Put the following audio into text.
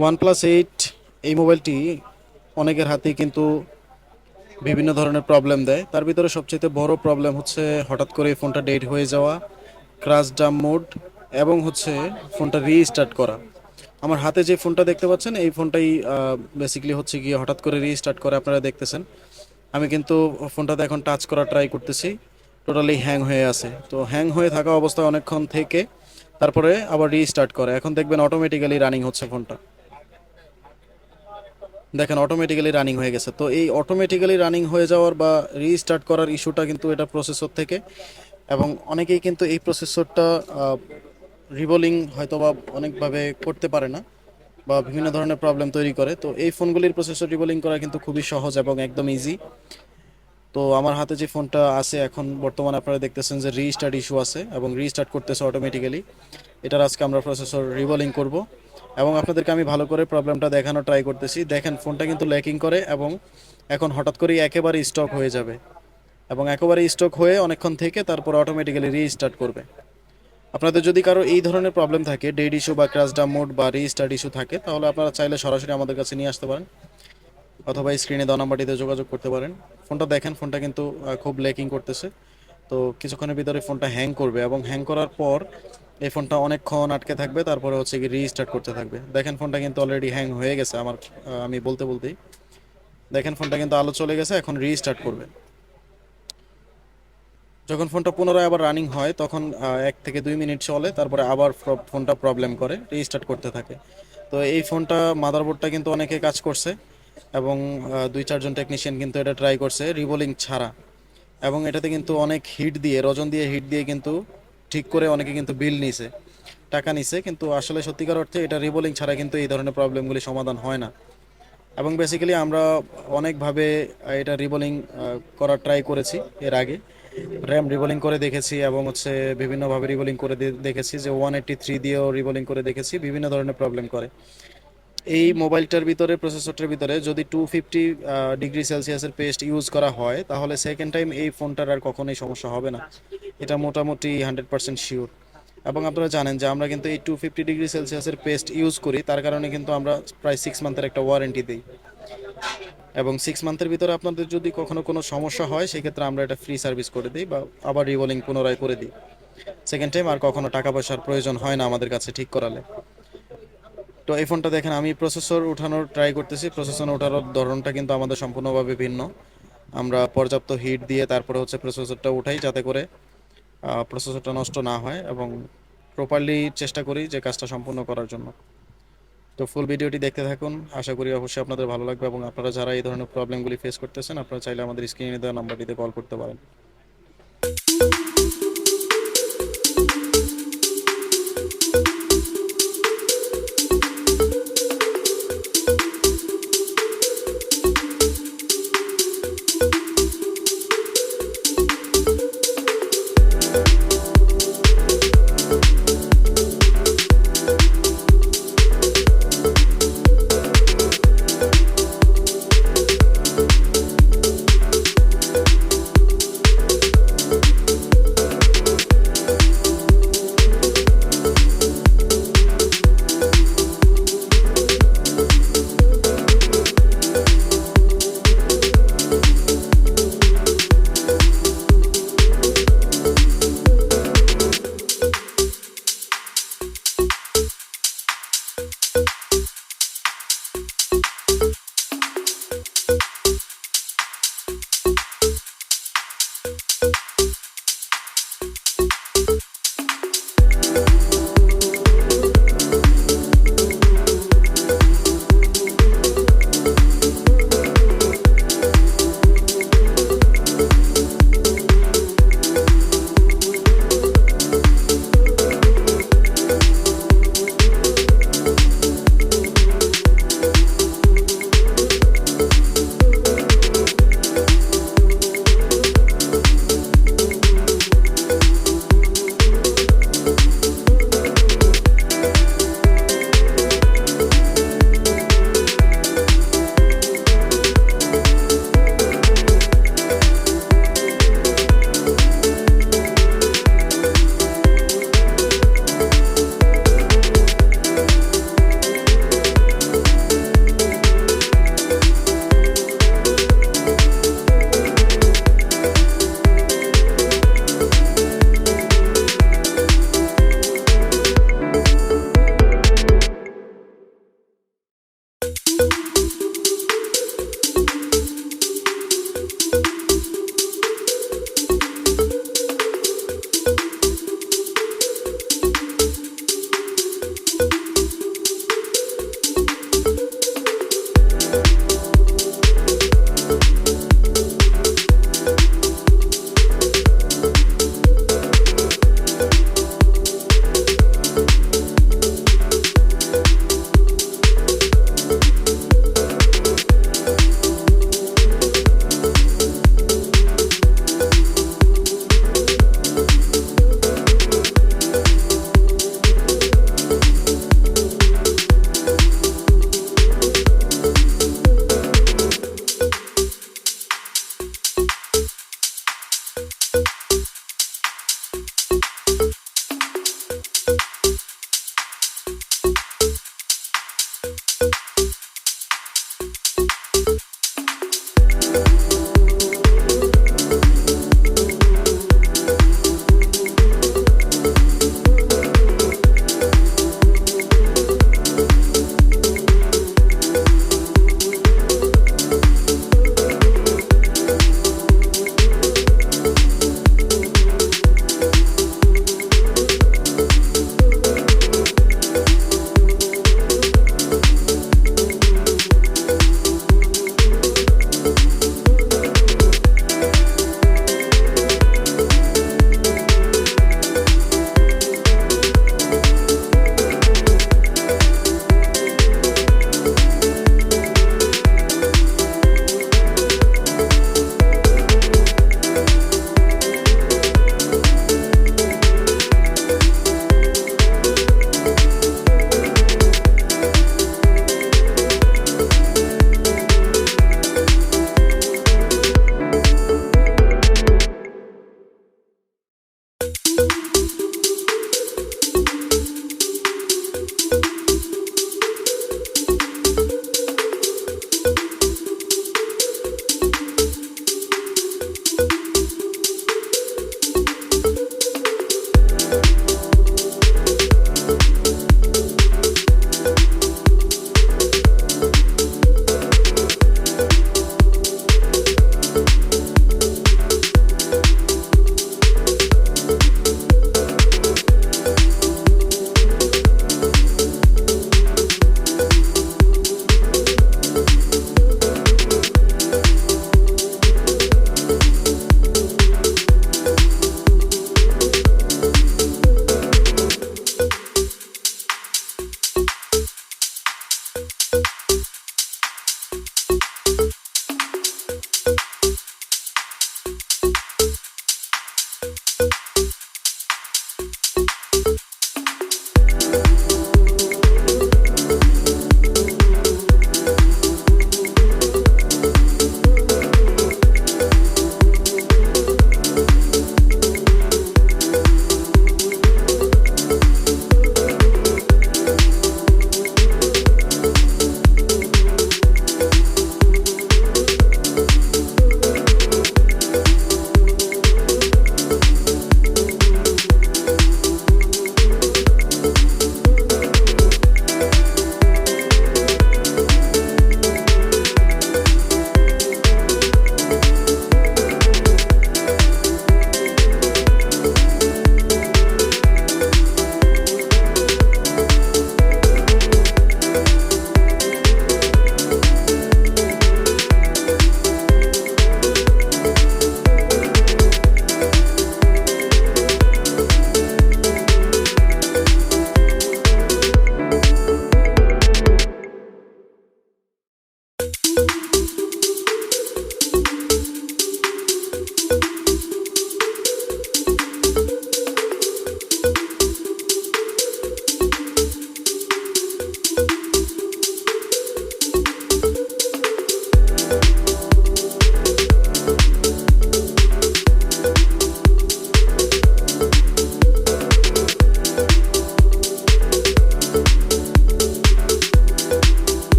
One plus eight এই মোবাইলটি অনেকের হাতেই কিন্তু বিভিন্ন ধরনের প্রবলেম দেয়। তার ভিতরে সবচেয়ে বড় প্রবলেম হচ্ছে হঠাৎ করে ফোনটা ডেট হয়ে যাওয়া ক্রাশ ডাম মোড এবং হচ্ছে ফোনটা রিস্টার্ট করা। আমার হাতে যে ফোনটা দেখতে পাচ্ছেন, এই ফোনটাই বেসিক্যালি হচ্ছে গিয়ে হঠাৎ করে রিস্টার্ট করে আপনারা দেখতেছেন। আমি কিন্তু ফোনটাতে এখন টাচ করা ট্রাই করতেছি টোটালি হ্যাং হয়ে আছে। তো হ্যাং হয়ে থাকা অবস্থায় অনেকক্ষণ থেকে তারপরে আবার রিস্টার্ট করে। এখন দেখবেন অটোমেটিক্যালি রানিং হচ্ছে ফোনটা দেখেন অটোমেটিক্যালি রানিং হয়ে গেছে। তো এই অটোমেটিক্যালি রানিং হয়ে যাওয়ার বা রিস্টার্ট করার ইস্যুটা কিন্তু এটা প্রসেসর থেকে এবং অনেকেই কিন্তু এই প্রসেসরটা রিবোলিং হয়তো বা অনেকভাবে করতে পারে না বা বিভিন্ন ধরনের প্রবলেম তৈরি করে। তো এই ফোনগুলির প্রসেসর রিবোলিং করা কিন্তু খুবই সহজ এবং একদম ইজি তো আমার হাতে যে ফোনটা আছে, এখন বর্তমানে আপনারা দেখতেছেন যে রিস্টার্ট ইস্যু আছে এবং রিস্টার্ট করতেছে অটোমেটিক্যালি এটার আজকে আমরা প্রসেসর রিবোলিং করব। এবং আপনাদেরকে আমি ভালো করে প্রবলেমটা দেখানোর ট্রাই করতেছি। দেখেন, ফোনটা কিন্তু ল্যাকিং করে এবং এখন হঠাৎ করেই একেবারে স্টক হয়ে যাবে। এবং একেবারে স্টক হয়ে অনেকক্ষণ থেকে তারপর অটোমেটিক্যালি রিস্টার্ট করবে। আপনাদের যদি কারও এই ধরনের প্রবলেম থাকে ডেড ইস্যু বা ক্রাশ মোড বা রিস্টার্ট ইস্যু থাকে, তাহলে আপনারা চাইলে সরাসরি আমাদের কাছে নিয়ে আসতে পারেন। অথবা স্ক্রিনে দেওয়া নাম্বারটিতে যোগাযোগ করতে পারেন। ফোনটা দেখেন, ফোনটা কিন্তু খুব ল্যাকিং করতেছে। তো কিছুক্ষণের ভিতরে ফোনটা হ্যাং করবে এবং হ্যাং করার পর এই ফোনটা অনেকক্ষণ আটকে থাকবে, তারপরে হচ্ছে কি রিস্টার্ট করতে থাকবে। দেখেন ফোনটা কিন্তু অলরেডি হ্যাং হয়ে গেছে আমার আমি বলতে বলতেই। দেখেন ফোনটা কিন্তু আলো চলে গেছে, এখন রিস্টার্ট করবে। যখন ফোনটা পুনরায় আবার রানিং হয়, তখন এক থেকে দুই মিনিট চলে, তারপরে আবার ফোনটা প্রবলেম করে রিস্টার্ট করতে থাকে। তো এই ফোনটা মাদারবোর্ডটা কিন্তু অনেকে কাজ করছে, এবং দুই চারজন টেকনিশিয়ান কিন্তু এটা ট্রাই করছে রিবোলিং ছাড়া। এবং এটাতে কিন্তু অনেক হিট দিয়ে, রজন দিয়ে হিট দিয়ে কিন্তু ঠিক করে অনেকে কিন্তু বিল নিছে, টাকা নিছে, কিন্তু আসলে সত্যিকার অর্থে এটা রিবোলিং ছাড়া কিন্তু এই ধরনের প্রবলেমগুলি সমাধান হয় না। এবং বেসিক্যালি আমরা অনেকভাবে এটা রিবোলিং করার ট্রাই করেছি এর আগে। র্যাম রিবোলিং করে দেখেছি এবং হচ্ছে বিভিন্নভাবে রিবোলিং করে দেখেছি যে ওয়ান এইট্টি থ্রি দিয়েও রিবোলিং করে দেখেছি, বিভিন্ন ধরনের প্রবলেম করে। এই মোবাইলটার ভিতরে, প্রসেসরটার ভিতরে যদি টু ফিফটি ডিগ্রি সেলসিয়াসের পেস্ট ইউজ করা হয়, তাহলে সেকেন্ড টাইম এই ফোনটার আর কখনোই সমস্যা হবে না। এটা মোটামুটি হান্ড্রেড পার্সেন্ট শিওর এবং আপনারা জানেন যে আমরা কিন্তু এই টু ফিফটি ডিগ্রি সেলসিয়াসের পেস্ট ইউজ করি, তার কারণে কিন্তু আমরা প্রায় সিক্স মান্থের একটা ওয়ারেন্টি দিই। এবং সিক্স মান্থের ভিতরে আপনাদের যদি কখনো কোনো সমস্যা হয়, সেক্ষেত্রে আমরা এটা ফ্রি সার্ভিস করে দিই বা আবার রিবোলিং পুনরায় করে দিই। সেকেন্ড টাইম আর কখনো টাকা পয়সার প্রয়োজন হয় না আমাদের কাছে ঠিক করালে। তো এই ফোনটা দেখেন, আমি প্রসেসর উঠানোর ট্রাই করতেছি। প্রসেসর ওঠানোর ধরনটা কিন্তু আমাদের সম্পূর্ণভাবে ভিন্ন। আমরা পর্যাপ্ত হিট দিয়ে তারপরে হচ্ছে প্রসেসরটা উঠাই যাতে করে প্রসেসরটা নষ্ট না হয় এবং প্রপারলি চেষ্টা করি যে কাজটা সম্পূর্ণ করার জন্য। তো ফুল ভিডিওটি দেখতে থাকুন। আশা করি অবশ্যই আপনাদের ভালো লাগবে এবং আপনারা যারা এই ধরনের প্রবলেমগুলি ফেস করতেছেন, আপনারা চাইলে আমাদের স্ক্রিনে দেওয়া নাম্বারটিতে কল করতে পারেন।